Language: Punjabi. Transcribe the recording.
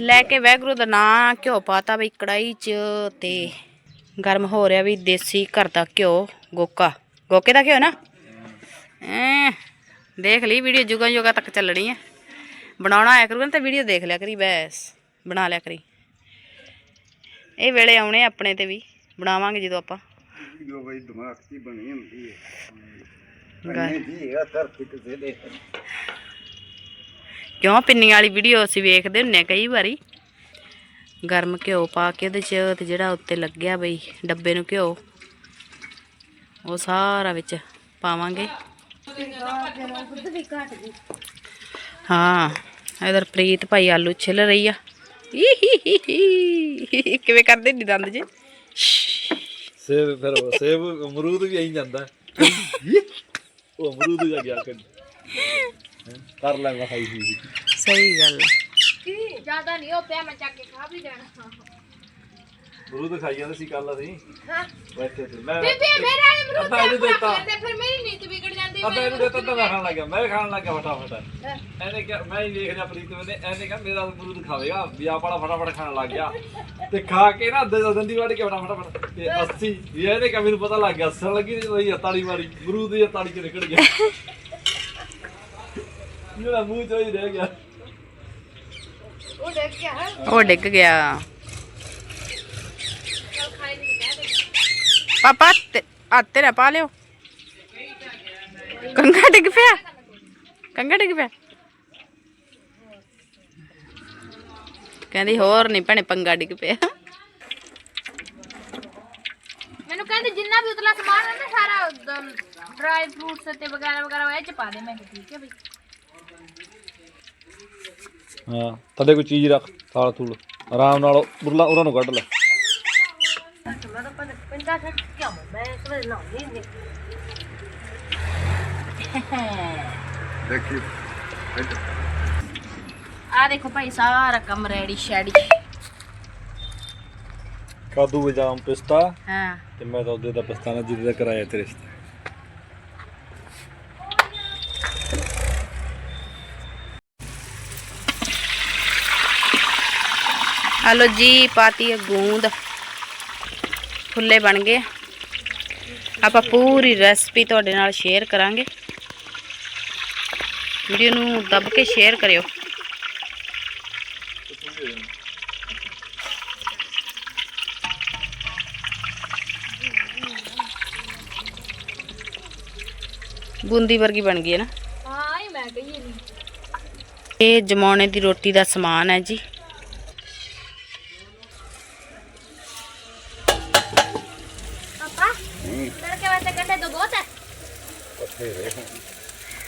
ਲੈ ਕੇ ਵੈਗਰੂ ਦਾ ਨਾਂ ਘਿਓ ਪਾਤਾ ਬਈ ਕੜਾਈ 'ਚ ਤੇ ਗਰਮ ਹੋ ਰਿਹਾ ਵੀ ਦੇਸੀ ਘਰ ਦਾ ਘਿਓ ਗੋਕਾ। ਗੋਕੇ ਦਾ ਘਿਓ ਨਾ? ਐ ਦੇਖ ਲਈ ਵੀਡੀਓ ਜੁਗਾ ਜੁਗਾ ਤੱਕ ਚੱਲਣੀ ਹੈ ਬਣਾਉਣਾ ਆਇਆ ਕਰੂਗਾ ਨਾ ਤਾਂ ਵੀਡੀਓ ਦੇਖ ਲਿਆ ਕਰੀ ਬੈਸ ਬਣਾ ਲਿਆ ਕਰੀ। ਇਹ ਵੇਲੇ ਆਉਣੇ ਆਪਣੇ ਤੇ ਵੀ ਬਣਾਵਾਂਗੇ ਜਦੋਂ ਆਪਾਂ। ਜੋ ਬਈ ਦਿਮਾਗ 'ਚ ਬਣੀ ਹੁੰਦੀ ਹੈ ਗਾ- ਨਹੀਂ ਜੀ ਇਹ ਧਰਤੀ ਕਿਸੇ ਦੇ ਕਿਉਂ? ਪਿੰਨੀਆਂ ਵਾਲੀ ਵੀਡੀਓ ਅਸੀਂ ਵੇਖਦੇ ਹੁੰਨੇ ਆ ਕਈ ਵਾਰੀ। ਗਰਮ ਘਿਓ ਪਾ ਕੇ ਉਹਦੇ 'ਚ ਤੇ ਜਿਹੜਾ ਉੱਤੇ ਲੱਗਿਆ ਬਈ ਡੱਬੇ ਨੂੰ ਘਿਓ ਉਹ ਸਾਰਾ ਵਿੱਚ ਪਾਵਾਂਗੇ। ਹਾਂ ਇਧਰ ਪ੍ਰੀਤ ਭਾਈ ਆਲੂ ਛਿੱਲ ਰਹੀ ਆ। ਕਿਵੇਂ ਕਰਦੇ ਨੀ ਦੰਦ ਜੀ? ਸੇਬ ਫਿਰ ਉਹ ਸੇਬ ਅਮਰੂਦ ਵੀ ਆਈ ਜਾਂਦਾ। ਉਹ ਅਮਰੂਦ ਜਾ ਗਿਆ ਕਰ। ਕਰ ਲੈ ਮੈਂ ਖਾਈ ਸੀ ਸਹੀ ਗੱਲ ਆ। ਜ਼ਿਆਦਾ ਨਹੀਂ ਹੋ ਪਿਆ ਮੈਂ ਚੱਕ ਕੇ ਖਾ ਵੀ ਜਾਣਾ ਅਮਰੂਦ ਖਾਈ ਜਾਂਦੇ ਸੀ ਕੱਲ ਅਸੀਂ। ਬੈਠੇ ਤੇ ਮੈਂ ਬੀਬੀ ਮੇਰੇ ਵਾਲੇ ਮਰੂਦ ਅੱਧਾ ਇਹਨੂੰ ਦਿੱਤਾ। ਤੇ ਫਿਰ ਮੇਰੀ ਨੀਂਦ ਵਿਗੜ ਜਾਂਦੀ ਅੱਧਾ ਇਹਨੂੰ ਦਿੱਤਾ ਤਾਂ ਮੈਂ ਖਾਣ ਲੱਗਾ ਮੈਂ ਖਾਣ ਲੱਗਾ ਫਟਾਫਟ। ਇਹਨੇ ਕਿਹਾ ਮੈਂ ਹੀ ਵੇਖ ਲਿਆ ਪ੍ਰੀਤ ਨੇ ਇਹਨੇ ਕਿਹਾ ਮੇਰਾ ਅਮਰੂਦ ਖਾਵੇਗਾ। ਵੀ ਆਪ ਵਾਲਾ ਫਟਾਫਟ ਖਾਣ ਲੱਗ ਗਿਆ। ਤੇ ਖਾ ਕੇ ਨਾ ਅੱਧੇ ਦੰਦੀ ਵੱਢ ਕੇ ਫਟਾਫਟ ਫਟਾਫਟ। ਤੇ 80 ਵੀ ਇਹਨੇ ਕਿਹਾ ਮੈਨੂੰ ਪਤਾ ਲੱਗ ਗਿਆ। ਅਸਰ ਲੱਗੀ ਤੇ ਉਹੀ ਤਾੜੀ ਮਾਰੀ ਅਮਰੂਦ ਦੀ ਤਾੜੀ ਚ ਨਿਕਲ ਗਿਆ। ਮੇਰਾ ਮੂੰਹ ਚੋਂ ਹੀ ਰਹਿ ਗਿਆ। ਉਹ ਹੈ। ਡਿੱਗ ਗਿਆ। ਪਾਪਾ ਤੇ ਆ ਤੇਰਾ ਪਾ ਲਿਓ। ਕੰਗਾ ਡਿੱਗ ਪਿਆ। ਕੰਗਾ ਡਿੱਗ ਪਿਆ। ਕਹਿੰਦੀ ਹੋਰ ਨਹੀਂ ਭੈਣੇ ਪੰਗਾ ਡਿੱਗ ਪਿਆ। ਮੈਨੂੰ ਕਹਿੰਦੇ ਜਿੰਨਾ ਵੀ ਉਤਲਾ ਸਮਾਨ ਹੈ ਨਾ ਸਾਰਾ ਡਰਾਈ ਫਰੂਟਸ ਤੇ ਵਗੈਰਾ ਵਗੈਰਾ ਉਹ ਇਹ ਚ ਪਾ ਦੇ। ਮੈਂ ਕਿਹਾ ਠੀਕ ਹੈ ਬਈ। ਹਾਂ ਥੱਲੇ ਕੋਈ ਚੀਜ਼ ਰੱਖ ਥਾਲ ਥੂਲ। ਆਰਾਮ ਨਾਲ ਉਰਲਾ ਉਹਨਾਂ ਨੂੰ ਕੱਢ ਲੈ। ਦੇਖੀ। ਆ ਦੇਖੋ ਭਾਈ ਸਾਰਾ ਕੰਮ ਰੈਡੀ ਸ਼ੈਡੀ। ਕਾਦੂ ਬਦਾਮ ਪਿਸਤਾ ਹਾਂ। ਤੇ ਮੈਂ ਤਾਂ ਉਹਦੇ ਦਾ ਪਿਸਤਾ ਨਾ ਜਿਹਦੇ ਦਾ ਕਰਾਇਆ ਤੇ ਰਿਸ਼ਤਾ। ਹਲੋ ਜੀ ਪਾਤੀ ਹੈ ਗੂੰਦ ਫੁੱਲੇ ਬਣ ਗਏ ਆਪਾਂ ਪੂਰੀ ਰੈਸਪੀ ਤੁਹਾਡੇ ਨਾਲ ਸ਼ੇਅਰ ਕਰਾਂਗੇ ਵੀਡੀਓ ਨੂੰ ਦੱਬ ਕੇ ਸ਼ੇਅਰ ਕਰਿਓ ਬੂੰਦੀ ਵਰਗੀ ਬਣ ਗਈ ਹੈ ਨਾ ਹਾਂ ਹੀ ਮੈਂ ਕਹੀ ਨਹੀਂ ਇਹ ਜਮਾਉਣੇ ਦੀ ਰੋਟੀ ਦਾ ਸਮਾਨ ਹੈ ਜੀ ਪਾਪਾ ਤੜਕੇ ਵਾਸਤੇ ਕੰਡੇ ਦੋ ਬਹੁਤ ਹੈ। ਬਥੇਰੇ